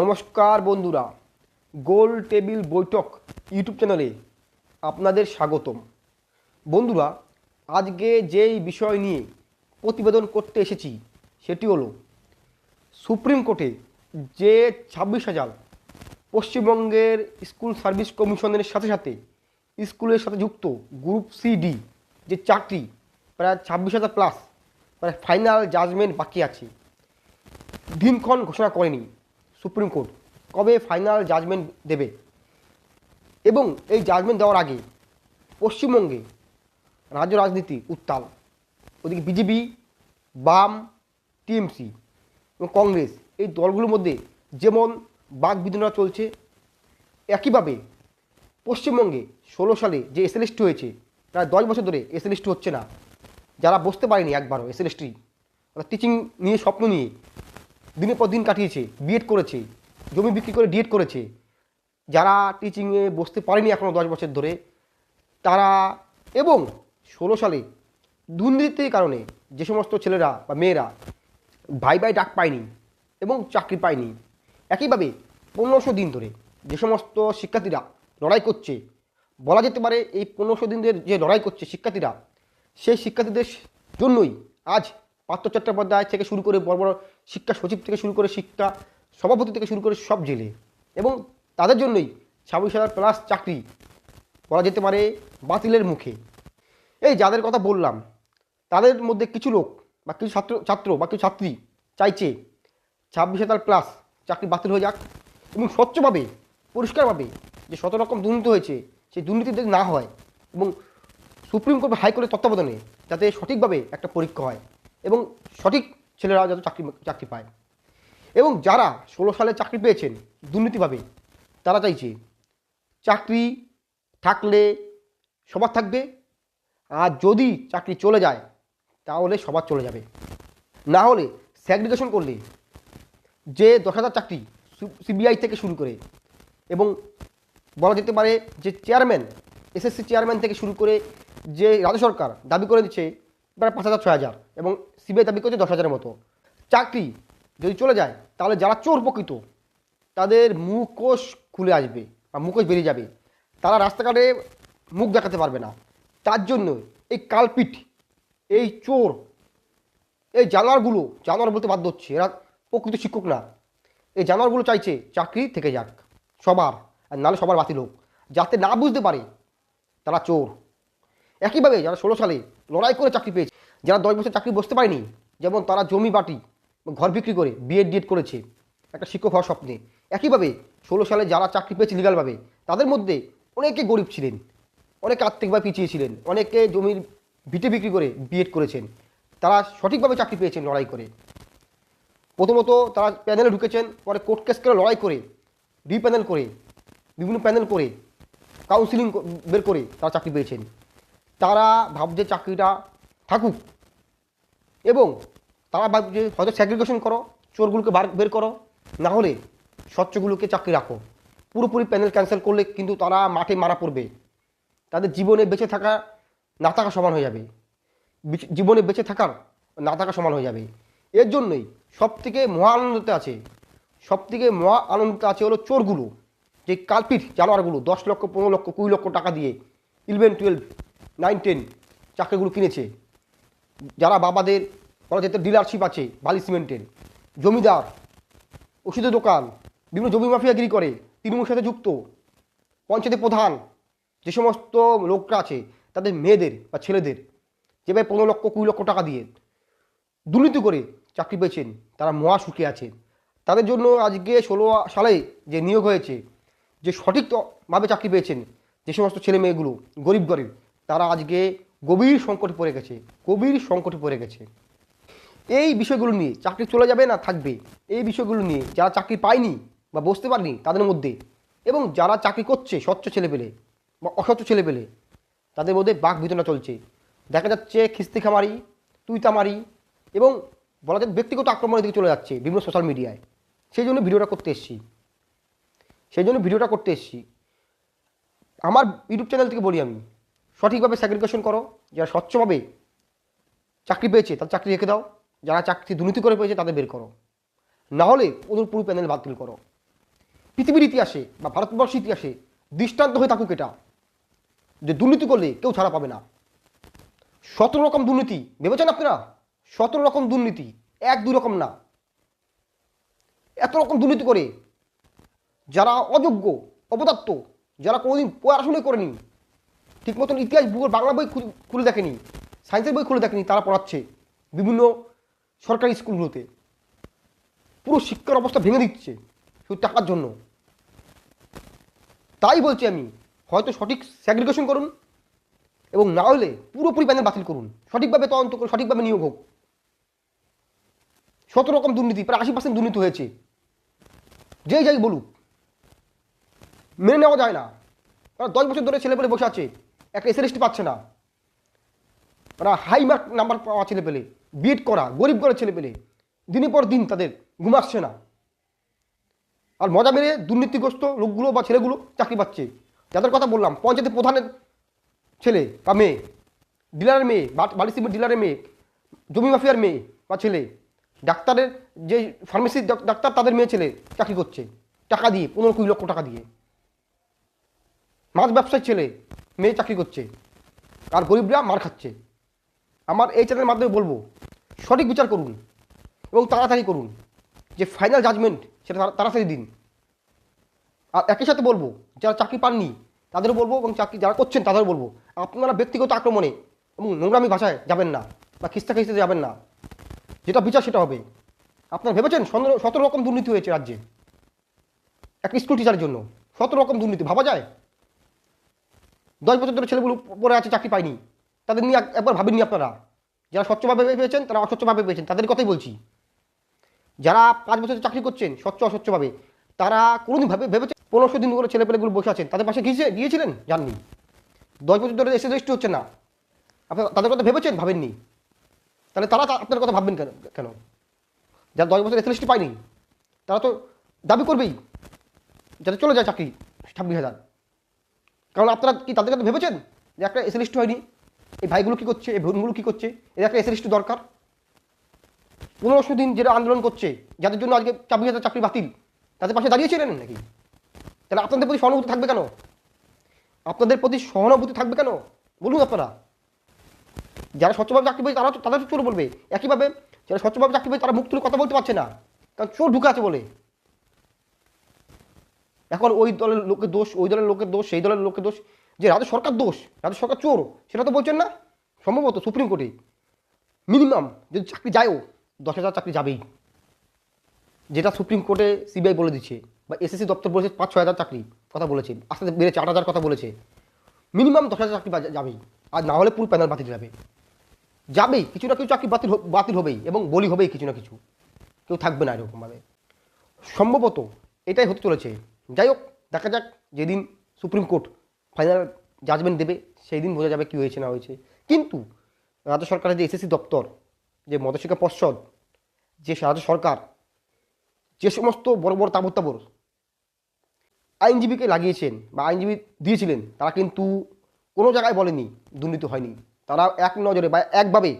নমস্কার বন্ধুরা, গোল টেবিল বৈঠক ইউটিউব চ্যানেলে আপনাদের স্বাগতম। বন্ধুরা, আজকে যেই বিষয় নিয়ে প্রতিবেদন করতে এসেছি, সেটি হলো সুপ্রিম কোর্টে যে ছাব্বিশ হাজার পশ্চিমবঙ্গের স্কুল সার্ভিস কমিশনের সাথে সাথে স্কুলের সাথে যুক্ত গ্রুপ সি, ডি যে চাকরি প্রায় ছাব্বিশ হাজার প্লাস, প্রায় ফাইনাল জাজমেন্ট বাকি আছে, দিনক্ষণ ঘোষণা করেনি। সুপ্রিম কোর্ট কবে ফাইনাল জাজমেন্ট দেবে? এবং এই জাজমেন্ট দেওয়ার আগে পশ্চিমবঙ্গে রাজ্য রাজনীতি উত্তাল। ওদিকে বিজেপি, বাম, টিএমসি এবং কংগ্রেস এই দলগুলোর মধ্যে যেমন বাক বিধানরা চলছে, একইভাবে পশ্চিমবঙ্গে ষোলো সালে যে এসএলএসটি হয়েছে, প্রায় দশ বছর ধরে এসএলএসটি হচ্ছে না। যারা বসতে পারেনি একবারও এসএলএসটি টিচিং নিয়ে স্বপ্ন নিয়ে দিনের পর দিন কাটিয়েছে বিএড করেছে, জমি বিক্রি করে ডিএড করেছে। যারা টিচিংয়ে বসতে পারেনি এখনও দশ বছর ধরে, তারা এবং ষোলো সালে দুর্নীতির কারণে যে সমস্ত ছেলেরা বা মেয়েরা ভাই ভাই ডাক পায়নি এবং চাকরি পায়নি, একইভাবে পনেরোশো দিন ধরে যে সমস্ত শিক্ষার্থীরা লড়াই করছে, বলা যেতে পারে এই পনেরোশো দিন ধরে যে লড়াই করছে শিক্ষার্থীরা, সেই শিক্ষার্থীদের জন্যই আজ পার্থ চট্টোপাধ্যায় থেকে শুরু করে বড় বড় শিক্ষা সচিব থেকে শুরু করে শিক্ষা সভাপতি থেকে শুরু করে সব জেলে। এবং তাদের জন্যই ছাব্বিশ হাজার প্লাস চাকরি বলা যেতে পারে বাতিলের মুখে। এই যাদের কথা বললাম, তাদের মধ্যে কিছু লোক বা কিছু ছাত্র ছাত্র বা কিছু ছাত্রী চাইছে ছাব্বিশ হাজার প্লাস চাকরি বাতিল হয়ে যাক এবং স্বচ্ছভাবে, পরিষ্কারভাবে যে শত রকম দুর্নীতি হয়েছে, সেই দুর্নীতি যাতে না হয় এবং সুপ্রিম কোর্ট হাইকোর্টের তত্ত্বাবধানে যাতে সঠিকভাবে একটা পরীক্ষা হয়। এবং সঠিক ছেলেরা যাতে চাকরি চাকরি পায়। এবং যারা ষোলো সালে চাকরি পেয়েছেন দুর্নীতিভাবে, তারা চাইছে চাকরি থাকলে সবার থাকবে, আর যদি চাকরি চলে যায়, তাহলে সবার চলে যাবে। না হলে স্যাগ্রিগেশন করলে যে দশ হাজার চাকরি সিবিআই থেকে শুরু করে এবং বলা যেতে পারে যে চেয়ারম্যান এসএসসি চেয়ারম্যান থেকে শুরু করে যে রাজ্য সরকার দাবি করে দিচ্ছে প্রায় পাঁচ হাজার, ছয় হাজার। এবং সিবিআই দাবি করছে দশ হাজারের মতো। চাকরি যদি চলে যায়, তাহলে যারা চোর প্রকৃত তাদের মুখোশ খুলে আসবে বা মুখোশ বেরিয়ে যাবে। তারা রাস্তাঘাটে মুখ দেখাতে পারবে না। তার জন্য এই কালপিট, এই চোর, এই জানোয়ারগুলো, জানোয়ার বলতে বাধ্য হচ্ছে, এরা প্রকৃত শিক্ষক না। এই জানোয়ারগুলো চাইছে চাকরি থেকে যাক, সবার, আর নাহলে সবার বাতিল হোক। যাতে না বুঝতে পারে তারা চোর। একইভাবে যারা ষোলো সালে লড়াই করে চাকরি পেয়েছে। যারা দশ বছর চাকরি বসতে পারেনি, যেমন তারা জমি বাটি ঘর বিক্রি করে বিএড ডিএড করেছে, একটা শিক্ষক হওয়ার স্বপ্নে। একইভাবে ষোলো সালে যারা চাকরি পেয়েছে লিগালভাবে তাদের মধ্যে অনেকে গরিব ছিলেন, অনেকে আর্থিকভাবে পিছিয়ে ছিলেন, অনেকে জমির ভিটে বিক্রি করে বিএড করেছেন। তারা সঠিকভাবে চাকরি পেয়েছেন লড়াই করে। প্রথমত তারা প্যানেলে ঢুকেছেন, পরে কোর্ট কেস করে লড়াই করে, রিপ্যানেল করে, বিভিন্ন প্যানেল করে কাউন্সিলিং বের করে তারা চাকরি পেয়েছেন। তারা ভাবছে চাকরিটা থাকুক। এবং তারা ভাবছে হয়তো স্যাগ্রিগেশন করো, চোরগুলোকে বার, বের করো, না হলে স্বচ্ছগুলোকে চাকরি রাখো। পুরোপুরি প্যানেল ক্যান্সেল করলে কিন্তু তারা মাঠে মারা পড়বে। তাদের জীবনে বেঁচে থাকা, না থাকা সমান হয়ে যাবে। জীবনে বেঁচে থাকার, না থাকা সমান হয়ে যাবে। এর জন্যই সব থেকে মহা আনন্দতে আছে সব থেকে মহা আনন্দতে আছে হলো চোরগুলো। যে কালপিট জানোয়ারগুলো, দশ লক্ষ, পনেরো লক্ষ, কুড়ি লক্ষ টাকা দিয়ে ইলেভেন টুয়েলভ নাইন টেন চাকরিগুলো কিনেছে। যারা বাবাদের বলা যেতে ডিলারশিপ আছে, বালি সিমেন্টের, জমিদার, ওষুধের দোকান, বিভিন্ন জমি মাফিয়াগিরি করে, তৃণমূলের সাথে যুক্ত, পঞ্চায়েতের প্রধান, যে সমস্ত লোকরা আছে, তাদের মেয়েদের বা ছেলেদের, যেভাবে পনেরো লক্ষ, কুড়ি লক্ষ টাকা দিয়ে দুর্নীতি করে চাকরি পেয়েছেন, তারা মহা সুখে আছেন তাদের জন্য আজকে ষোলো সালে যে নিয়োগ হয়েছে, যে সঠিকভাবে চাকরি পেয়েছেন, যে সমস্ত ছেলে মেয়েগুলো গরিব গরিব তারা আজকে গভীর সংকটে পড়ে গেছে, গভীর সংকটে পড়ে গেছে। এই বিষয়গুলো নিয়ে চাকরি চলে যাবে না থাকবে, এই বিষয়গুলো নিয়ে যারা চাকরি পায়নি বা বসতে পারেনি তাদের মধ্যে এবং যারা চাকরি করছে স্বচ্ছ ছেলেপেলে বা অস্বচ্ছ ছেলেপেলে, তাদের মধ্যে বাঘ বিতরণা চলছে। দেখা যাচ্ছে খিস্তি খামারি তুইতামারি এবং বলা যায় ব্যক্তিগত আক্রমণের দিকে চলে যাচ্ছে বিভিন্ন সোশ্যাল মিডিয়ায় সেই জন্য ভিডিওটা করতে এসেছি। সেই জন্য ভিডিওটা করতে এসেছি। আমার ইউটিউব চ্যানেল থেকে বলি আমি। সঠিকভাবে স্যাগ্রিগেশন করো, যারা স্বচ্ছভাবে চাকরি পেয়েছে তাদের চাকরি রেখে দাও, যারা চাকরি দুর্নীতি করে পেয়েছে তাদের বের করো। না হলে ওদের পুরো প্যানেল বাতিল করো। পৃথিবীর ইতিহাসে বা ভারতবর্ষের ইতিহাসে দৃষ্টান্ত হয়ে থাকুক এটা, যে দুর্নীতি করলে কেউ ছাড়া পাবে না। সতেরো রকম দুর্নীতি, ভেবেছেন আপনারা? সতেরো রকম দুর্নীতি, এক দুই রকম না। এত রকম দুর্নীতি করে যারা অযোগ্য, অপদার্থ, যারা কোনোদিন পড়াশুনোই করেনি ঠিক মতন ইতিহাস ভূগোল, বাংলা বই খুলে- দেখেনি। সায়েন্সের বই খুলে দেখেনি, তারা পড়াচ্ছে বিভিন্ন সরকারি স্কুলগুলোতে। পুরো শিক্ষার অবস্থা ভেঙে দিচ্ছে শুধু টাকার জন্য। তাই বলছি আমি, হয়তো সঠিক স্যাগ্রিগেশন করুন এবং না হলে পুরোপুরি প্যানেল বাতিল করুন। সঠিকভাবে তদন্ত করুন, সঠিকভাবে নিয়োগ হোক। শত রকম দুর্নীতি, প্রায় আশি পার্সেন্ট দুর্নীতি হয়েছে। যেই যাই বলুক, মেনে নেওয়া যায় না। দশ বছর ধরে ছেলে পেলে বসে আছে। একটা এসএলএসটি পাচ্ছে না। ওরা হাই মার্ক নাম্বার পাওয়া ছেলে পেলে বিএড করা, গরিব ঘরের ছেলে পেলে দিনের পর দিন তাদের ঘুম আসছে না। আর মজা মেরে দুর্নীতিগ্রস্ত লোকগুলো বা ছেলেগুলো চাকরি পাচ্ছে। যাদের কথা বললাম পঞ্চায়েতের প্রধানের ছেলে বা মেয়ে, ডিলারের মেয়ে, বা- বালি সিমেন্ট ডিলারের মেয়ে, জমি মাফিয়ার মেয়ে বা ছেলে, ডাক্তারের যে ফার্মেসির ডাক্তার তাদের মেয়ে ছেলে চাকরি করছে। টাকা দিয়ে, পনেরো কুড়ি লক্ষ টাকা দিয়ে। মাছ ব্যবসায়ীর ছেলে মেয়ে চাকরি করছে, আর গরিবরা মার খাচ্ছে। আমার এই চ্যানেলের মাধ্যমে বলব, সঠিক বিচার করুন এবং তাড়াতাড়ি করুন, যে ফাইনাল জাজমেন্ট সেটা তাড়া- তাড়াতাড়ি দিন। আর একই সাথে বলব, যারা চাকরি পাননি, তাদেরও বলব এবং চাকরি যারা করছেন, তাদেরও বলব, আপনারা ব্যক্তিগত আক্রমণে এবং নোংরামি ভাষায় যাবেন না বা খিস্তা খিস্তে যাবেন না। যেটা বিচার সেটা হবে। আপনারা ভেবেছেন সতেরো রকম দুর্নীতি হয়েছে রাজ্যে একটা স্কুল টিচারের জন্য। সতেরো রকম দুর্নীতি, ভাবা যায়? দশ বছর ধরে ছেলেগুলো পড়ে আছে, চাকরি পায়নি। তাদের নিয়ে একবার ভাবেননি আপনারা? যারা স্বচ্ছভাবে পেয়েছেন, তারা অস্বচ্ছভাবে পেয়েছেন। তাদের কথাই বলছি। যারা পাঁচ বছর চাকরি করছেন, স্বচ্ছ অস্বচ্ছভাবে, তারা কোনোদিন ভাবে ভেবেছেন পনেরোশো দিন করে ছেলেপেলেগুলো বসে আছেন। তাদের পাশে গিয়েছে গিয়েছিলেন? জাননি। দশ বছর ধরে এসে রেজিস্ট্রি হচ্ছে না। আপনার তাদের কথা ভেবেছেন? ভাবেননি। তাহলে তারা আপনার কথা ভাববেন কেন কেন? যারা দশ বছর এসএলএসটি পায়নি, তারা তো দাবি করবেই। যাতে চলে যায় চাকরি, ছাব্বিশ হাজার। কারণ আপনারা কি তাদের কথা ভেবেছেন? যে একটা এসএলএসটি হয়নি। এই ভাইগুলো কী করছে? এই বোনগুলো কী করছে? এর একটা এসএলএসটি দরকার। পনেরোশো দিন যেটা আন্দোলন করছে, যাদের জন্য আজকে চাকরি হাজার চাকরি বাতিল, তাদের পাশে দাঁড়িয়েছিলেন নাকি? তাহলে আপনাদের প্রতি সহানুভূতি থাকবে কেন? আপনাদের প্রতি সহানুভূতি থাকবে কেন? বলুন আপনারা। যারা স্বচ্ছভাবে চাকরি পেয়েছে, তারা তাদের চোর বলবে। একইভাবে যারা স্বচ্ছভাবে চাকরি পেয়েছে, তারা মুখ তুলে কথা বলতে পারছে না। কারণ চোর ঢুকে আছে বলে। এখন ওই দলের লোকের দোষ, ওই দলের লোকের দোষ, সেই দলের লোকের দোষ, যে রাজ্য সরকার দোষ, রাজ্য সরকার চোর, সেটা তো বলছেন না? সম্ভবত সুপ্রিম কোর্টে। মিনিমাম যদি চাকরি যায়ও, দশ হাজার চাকরি যাবেই। যেটা সুপ্রিম কোর্টে সিবিআই বলে দিচ্ছে, বা এসএসসি দপ্তর বলেছে পাঁচ, ছয় হাজার চাকরি, কথা বলেছে, আস্তে আস্তে বেড়েছে, আট হাজার কথা বলেছে। মিনিমাম দশ হাজার চাকরি যাবেই, আর না হলে পুরো প্যানেল বাতিল যাবে যাবেই, কিছু না কিছু চাকরি বাতিল বাতিল হবেই, এবং বলি হবেই কিছু না কিছু। কেউ থাকবে না এরকমভাবে। সম্ভবত এটাই হতে চলেছে। যাই হোক, দেখা যাক যেদিন সুপ্রিম কোর্ট ফাইনাল জাজমেন্ট দেবে সেই দিন বোঝা যাবে কী হয়েছে, না হয়েছে। কিন্তু রাজ্য সরকারের যে এসএসসি দপ্তর, যে মধ্যশিক্ষা পর্ষদ, যে রাজ্য সরকার, যে সমস্ত বড় বড় তাবর তাবর আইনজীবীকে লাগিয়েছেন বা আইনজীবী দিয়েছিলেন, তারা কিন্তু কোনো জায়গায় বলেনি দুর্নীতি হয়নি। তারা এক নজরে বা একভাবে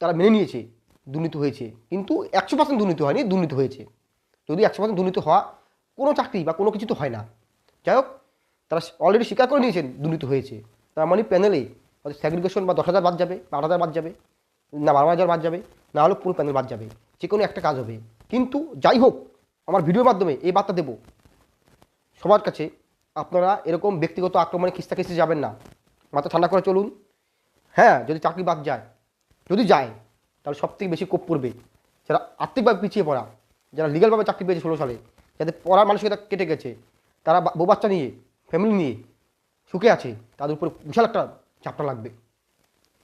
তারা মেনে নিয়েছে দুর্নীতি হয়েছে। কিন্তু একশো পার্সেন্ট দুর্নীতি হয়নি, দুর্নীতি হয়েছে। যদি একশো পার্সেন্ট দুর্নীতি হওয়া কোনো চাকরি বা কোনো কিছু তো হয় না। যাই হোক, তারা অলরেডি স্বীকার করে নিয়েছেন, দুর্নীতি হয়েছে। তার মানে প্যানেলে হয়তো স্যাগ্রিগেশন বা দশ হাজার বাদ যাবে বা আট হাজার বাদ যাবে, না বারো হাজার বাদ যাবে, না হলে পুরো প্যানেল বাদ যাবে। যে কোনো একটা কাজ হবে। কিন্তু যাই হোক, আমার ভিডিওর মাধ্যমে এই বার্তা দেবো। সবার কাছে আপনারা এরকম ব্যক্তিগত আক্রমণে খিস্তা খিস্তি যাবেন না। মাথা ঠান্ডা করে চলুন। হ্যাঁ যদি চাকরি বাদ যায়, যদি যায়, তাহলে সব থেকে বেশি কোপ পড়বে। যারা আর্থিকভাবে পিছিয়ে পড়া, যারা লিগালভাবে চাকরি পেয়েছে ষোলো সালে যাদের পড়ার মানসিকতা কেটে গেছে। তারা বউ বাচ্চা নিয়ে ফ্যামিলি নিয়ে সুখে আছে। তাদের উপর বিশাল একটা চাপটা লাগবে।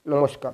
নমস্কার।